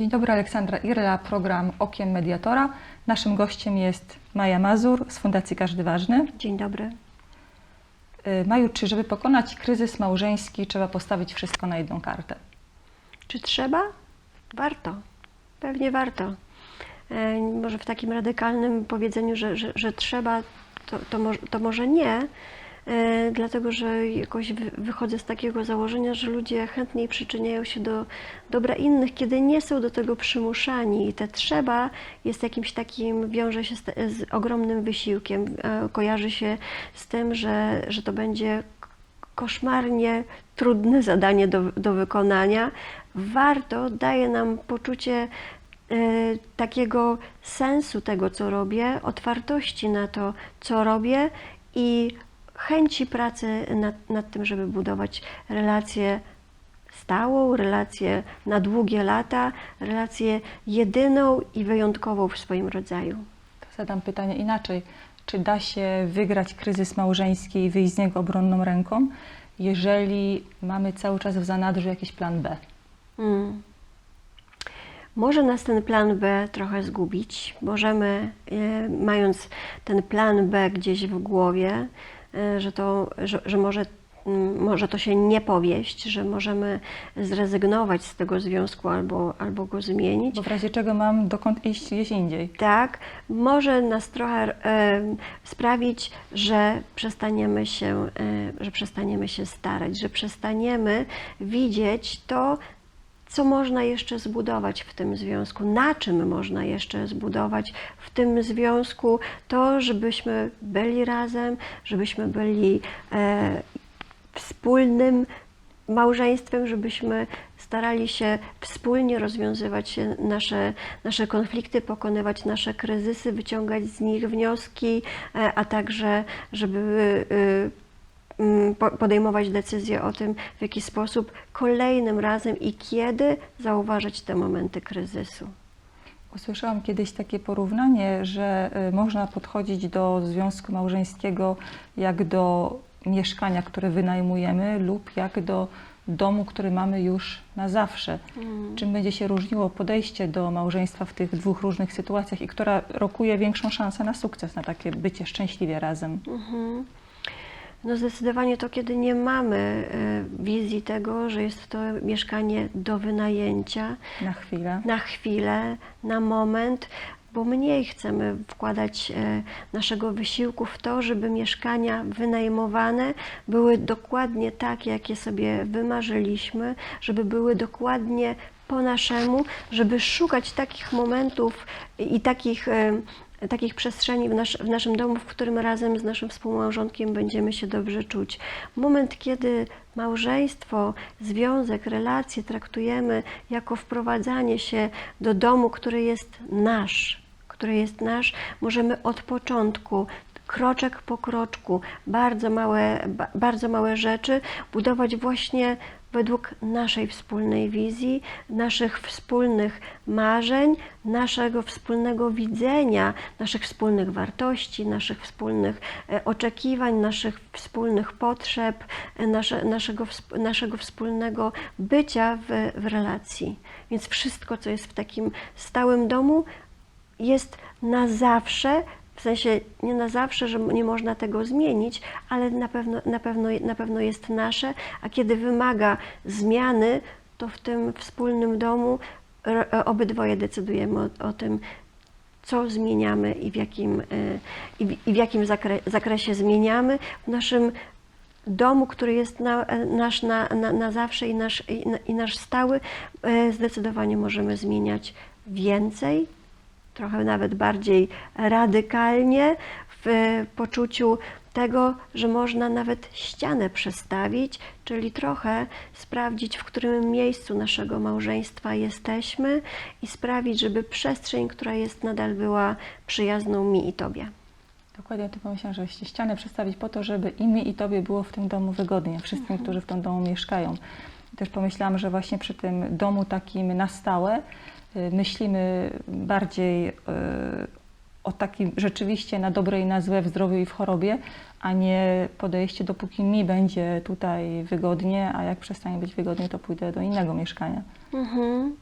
Dzień dobry, Aleksandra Irla, program Okiem Mediatora. Naszym gościem jest Maja Mazur z Fundacji Każdy Ważny. Dzień dobry. Y, Maju, czy żeby pokonać kryzys małżeński trzeba postawić wszystko na jedną kartę? Czy trzeba? Warto. Pewnie warto. E, może w takim radykalnym powiedzeniu, że, że, że trzeba, to, to, może, to może nie, dlatego że jakoś wy, wychodzę z takiego założenia, że ludzie chętniej przyczyniają się do dobra innych, kiedy nie są do tego przymuszani. I te trzeba jest jakimś takim, wiąże się z, z ogromnym wysiłkiem, e, kojarzy się z tym, że, że to będzie koszmarnie trudne zadanie do, do wykonania. Warto, daje nam poczucie e, takiego sensu tego, co robię, otwartości na to, co robię i chęci pracy nad, nad tym, żeby budować relację stałą, relację na długie lata, relację jedyną i wyjątkową w swoim rodzaju. To zadam pytanie inaczej. Czy da się wygrać kryzys małżeński i wyjść z niego obronną ręką, jeżeli mamy cały czas w zanadrzu jakiś plan B? Mm. Może nas ten plan B trochę zgubić. Możemy, e, mając ten plan B gdzieś w głowie, że, to, że, że może, mm, może to się nie powieść, że możemy zrezygnować z tego związku albo, albo go zmienić. Bo w razie czego mam dokąd iść gdzieś indziej? Tak, może nas trochę e, sprawić, że przestaniemy się, e, że przestaniemy się starać, że przestaniemy widzieć to, co można jeszcze zbudować w tym związku, na czym można jeszcze zbudować w tym związku to, żebyśmy byli razem, żebyśmy byli e, wspólnym małżeństwem, żebyśmy starali się wspólnie rozwiązywać nasze, nasze konflikty, pokonywać nasze kryzysy, wyciągać z nich wnioski, e, a także żeby po- podejmować decyzje o tym, w jaki sposób kolejnym razem i kiedy zauważać te momenty kryzysu. Usłyszałam kiedyś takie porównanie, że y, można podchodzić do związku małżeńskiego jak do mieszkania, które wynajmujemy, lub jak do domu, który mamy już na zawsze. Czym będzie się różniło podejście do małżeństwa w tych dwóch różnych sytuacjach i która rokuje większą szansę na sukces, na takie bycie szczęśliwie razem? Mhm. No zdecydowanie to, kiedy nie mamy e, wizji tego, że jest to mieszkanie do wynajęcia, Na chwilę. na chwilę, na moment, bo mniej chcemy wkładać e, naszego wysiłku w to, żeby mieszkania wynajmowane były dokładnie takie, jakie sobie wymarzyliśmy, żeby były dokładnie po naszemu, żeby szukać takich momentów i takich, e, takich przestrzeni w, nasz, w naszym domu, w którym razem z naszym współmałżonkiem będziemy się dobrze czuć. Moment, kiedy małżeństwo, związek, relacje traktujemy jako wprowadzanie się do domu, który jest nasz, który jest nasz, możemy od początku kroczek po kroczku, bardzo małe, ba, bardzo małe rzeczy budować właśnie według naszej wspólnej wizji, naszych wspólnych marzeń, naszego wspólnego widzenia, naszych wspólnych wartości, naszych wspólnych e, oczekiwań, naszych wspólnych potrzeb, e, nasze, naszego, naszego wspólnego bycia w, w relacji. Więc wszystko, co jest w takim stałym domu, jest na zawsze, w sensie nie na zawsze, że nie można tego zmienić, ale na pewno, na pewno, na pewno jest nasze, a kiedy wymaga zmiany, to w tym wspólnym domu ro- obydwoje decydujemy o, o tym, co zmieniamy i w jakim, e, i w, jakim zakre, zakresie zmieniamy. W naszym domu, który jest na, e, nasz na, na, na zawsze i nasz, i, i nasz stały, e, zdecydowanie możemy zmieniać więcej, trochę nawet bardziej radykalnie, w poczuciu tego, że można nawet ścianę przestawić, czyli trochę sprawdzić, w którym miejscu naszego małżeństwa jesteśmy i sprawić, żeby przestrzeń, która jest nadal była przyjazną mi i Tobie. Dokładnie o tym pomyślałam, że ścianę przestawić po to, żeby i mi, i Tobie było w tym domu wygodnie, wszystkim, którzy w tym domu mieszkają. Też pomyślałam, że właśnie przy tym domu takim na stałe y, myślimy bardziej y, o takim rzeczywiście na dobre i na złe, w zdrowiu i w chorobie, a nie podejście, dopóki mi będzie tutaj wygodnie, a jak przestanie być wygodnie, to pójdę do innego mieszkania. Mhm.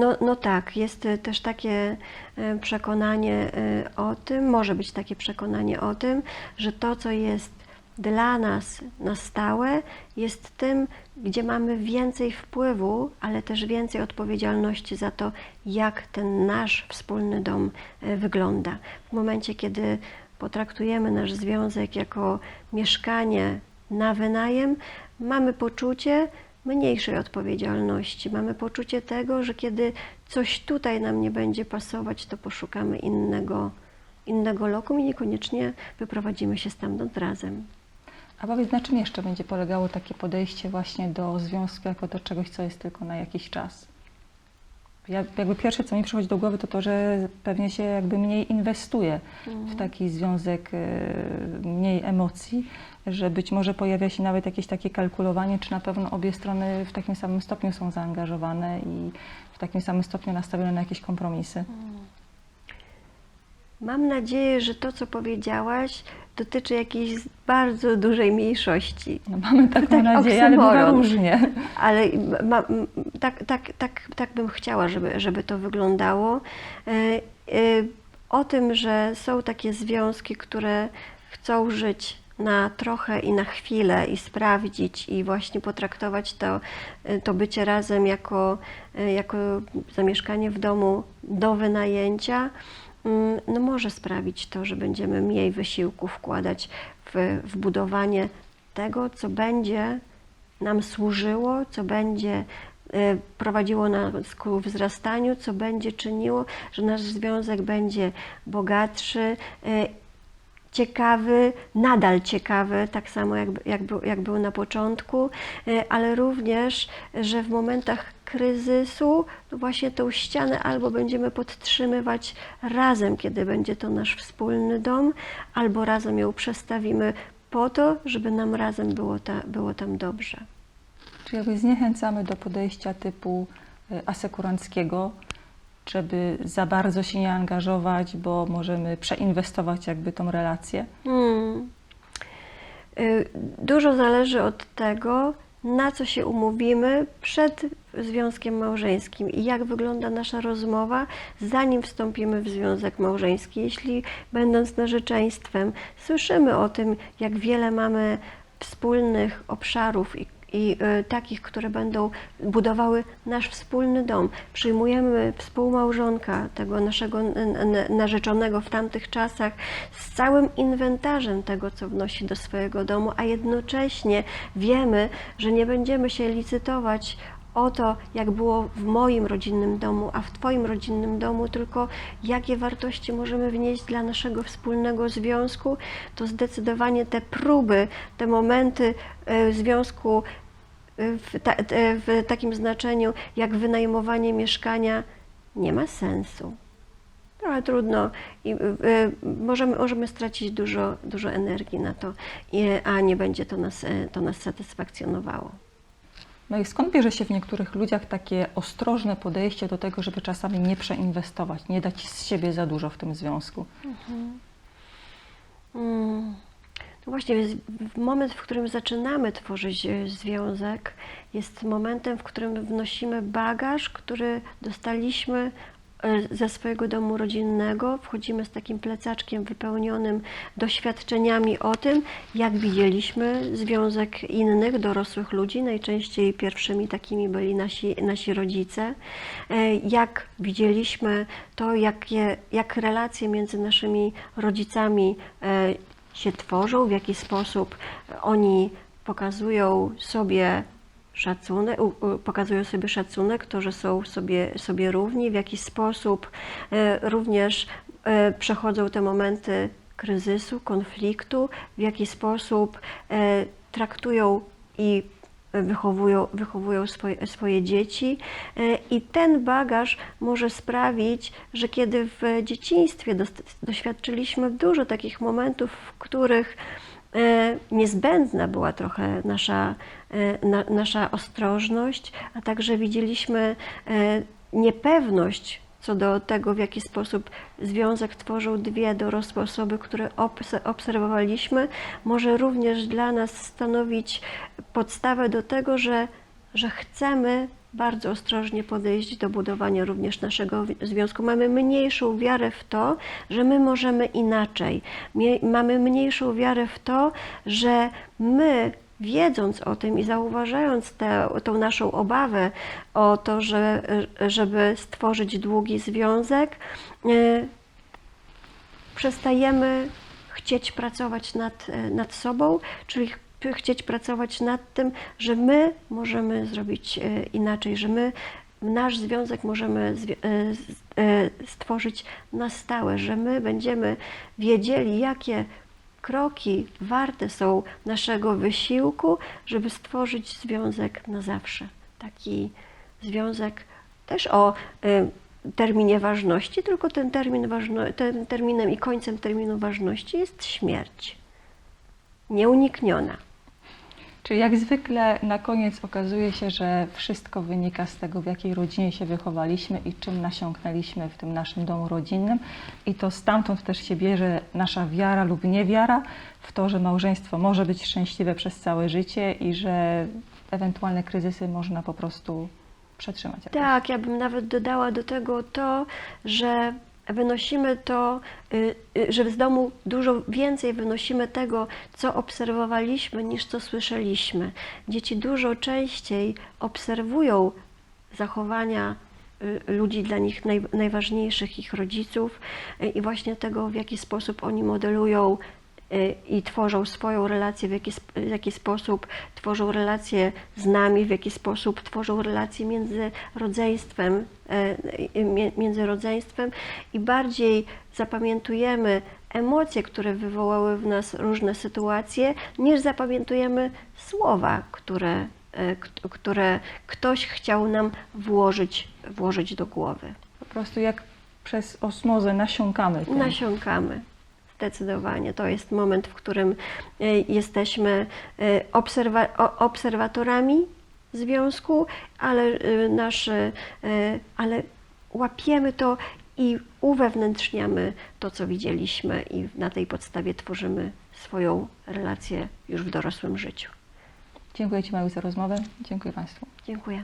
No, no tak, jest też takie e, przekonanie o tym, może być takie przekonanie o tym, że to, co jest dla nas na stałe, jest tym, gdzie mamy więcej wpływu, ale też więcej odpowiedzialności za to, jak ten nasz wspólny dom e, wygląda. W momencie, kiedy potraktujemy nasz związek jako mieszkanie na wynajem, mamy poczucie mniejszej odpowiedzialności. Mamy poczucie tego, że kiedy coś tutaj nam nie będzie pasować, to poszukamy innego, innego lokum i niekoniecznie wyprowadzimy się stamtąd razem. A powiedz, na czym jeszcze będzie polegało takie podejście właśnie do związku jako do czegoś, co jest tylko na jakiś czas? Ja, jakby pierwsze, co mi przychodzi do głowy, to to, że pewnie się jakby mniej inwestuje w taki związek, e, mniej emocji, że być może pojawia się nawet jakieś takie kalkulowanie, czy na pewno obie strony w takim samym stopniu są zaangażowane i w takim samym stopniu nastawione na jakieś kompromisy. Mam nadzieję, że to, co powiedziałaś, dotyczy jakiejś bardzo dużej mniejszości. No, mamy taką tak nadzieję, ale oksymoron. różnie. Ale ma, tak, tak, tak, tak bym chciała, żeby, żeby to wyglądało. E, e, O tym, że są takie związki, które chcą żyć na trochę i na chwilę i sprawdzić i właśnie potraktować to, e, to bycie razem jako, jako zamieszkanie w domu do wynajęcia, no może sprawić to, że będziemy mniej wysiłku wkładać w, w budowanie tego, co będzie nam służyło, co będzie e, prowadziło nas ku wzrastaniu, co będzie czyniło, że nasz związek będzie bogatszy, e, ciekawy, nadal ciekawy, tak samo jak, jak, był, jak był na początku, e, ale również, że w momentach kryzysu to właśnie tą ścianę albo będziemy podtrzymywać razem, kiedy będzie to nasz wspólny dom, albo razem ją przestawimy po to, żeby nam razem było, ta, było tam dobrze. Czy jakby zniechęcamy do podejścia typu y, asekuranckiego, żeby za bardzo się nie angażować, bo możemy przeinwestować jakby tą relację? Hmm. Y, Dużo zależy od tego, na co się umówimy przed związkiem małżeńskim i jak wygląda nasza rozmowa, zanim wstąpimy w związek małżeński. Jeśli będąc narzeczeństwem słyszymy o tym, jak wiele mamy wspólnych obszarów i i y, takich, które będą budowały nasz wspólny dom. Przyjmujemy współmałżonka, tego naszego narzeczonego w tamtych czasach, z całym inwentarzem tego, co wnosi do swojego domu, a jednocześnie wiemy, że nie będziemy się licytować o to, jak było w moim rodzinnym domu, a w Twoim rodzinnym domu, tylko jakie wartości możemy wnieść dla naszego wspólnego związku, to zdecydowanie te próby, te momenty e, związku e, w, ta, e, w takim znaczeniu jak wynajmowanie mieszkania nie ma sensu. Trochę trudno i możemy, możemy stracić dużo, dużo energii na to, a nie będzie to nas, to nas satysfakcjonowało. No i skąd bierze się w niektórych ludziach takie ostrożne podejście do tego, żeby czasami nie przeinwestować, nie dać z siebie za dużo w tym związku? Mm. No właśnie, moment, w którym zaczynamy tworzyć e, związek, jest momentem, w którym wnosimy bagaż, który dostaliśmy ze swojego domu rodzinnego. Wchodzimy z takim plecaczkiem wypełnionym doświadczeniami o tym, jak widzieliśmy związek innych dorosłych ludzi. Najczęściej pierwszymi takimi byli nasi, nasi rodzice. E, Jak widzieliśmy to, jakie, jak relacje między naszymi rodzicami e, się tworzą, w jaki sposób oni pokazują sobie szacunek, pokazują sobie szacunek, to, że są sobie, sobie równi, w jaki sposób e, również e, przechodzą te momenty kryzysu, konfliktu, w jaki sposób e, traktują i wychowują, wychowują swoje, swoje dzieci. I ten bagaż może sprawić, że kiedy w dzieciństwie doświadczyliśmy dużo takich momentów, w których niezbędna była trochę nasza, e, na, nasza ostrożność, a także widzieliśmy e, niepewność co do tego, w jaki sposób związek tworzą dwie dorosłe osoby, które obs- obserwowaliśmy, może również dla nas stanowić podstawę do tego, że że chcemy bardzo ostrożnie podejść do budowania również naszego wi- związku. Mamy mniejszą wiarę w to, że my możemy inaczej. Mamy mniejszą wiarę w to, że my wiedząc o tym i zauważając tę tą naszą obawę o to, że, żeby stworzyć długi związek, y, przestajemy chcieć pracować nad, nad sobą, czyli chcieć pracować nad tym, że my możemy zrobić e, inaczej, że my nasz związek możemy e, e, stworzyć na stałe, że my będziemy wiedzieli, jakie kroki warte są naszego wysiłku, żeby stworzyć związek na zawsze. Taki związek też o terminie ważności, tylko ten termin ważno, tym terminem i końcem terminu ważności jest śmierć. Nieunikniona. Czyli jak zwykle na koniec okazuje się, że wszystko wynika z tego, w jakiej rodzinie się wychowaliśmy i czym nasiąknęliśmy w tym naszym domu rodzinnym. I to stamtąd też się bierze nasza wiara lub niewiara w to, że małżeństwo może być szczęśliwe przez całe życie i że ewentualne kryzysy można po prostu przetrzymać. jakoś. Tak, ja bym nawet dodała do tego to, że wynosimy to, y, y, że z domu dużo więcej wynosimy tego, co obserwowaliśmy, niż co słyszeliśmy. Dzieci dużo częściej obserwują zachowania y, ludzi dla nich naj, najważniejszych, ich rodziców i właśnie tego, w jaki sposób oni modelują i tworzą swoją relację, w jaki, w jaki sposób tworzą relacje z nami, w jaki sposób tworzą relacje między rodzeństwem, y, mie- między rodzeństwem i bardziej zapamiętujemy emocje, które wywołały w nas różne sytuacje, niż zapamiętujemy słowa, które, które ktoś chciał nam włożyć, włożyć do głowy. Po prostu jak przez osmozę nasiąkamy tym. Nasiąkamy. Zdecydowanie. To jest moment, w którym e, jesteśmy e, obserwa- obserwatorami związku, ale, e, nasze, e, ale łapiemy to i uwewnętrzniamy to, co widzieliśmy, i na tej podstawie tworzymy swoją relację już w dorosłym życiu. Dziękuję Ci Maju za rozmowę. Dziękuję Państwu. Dziękuję.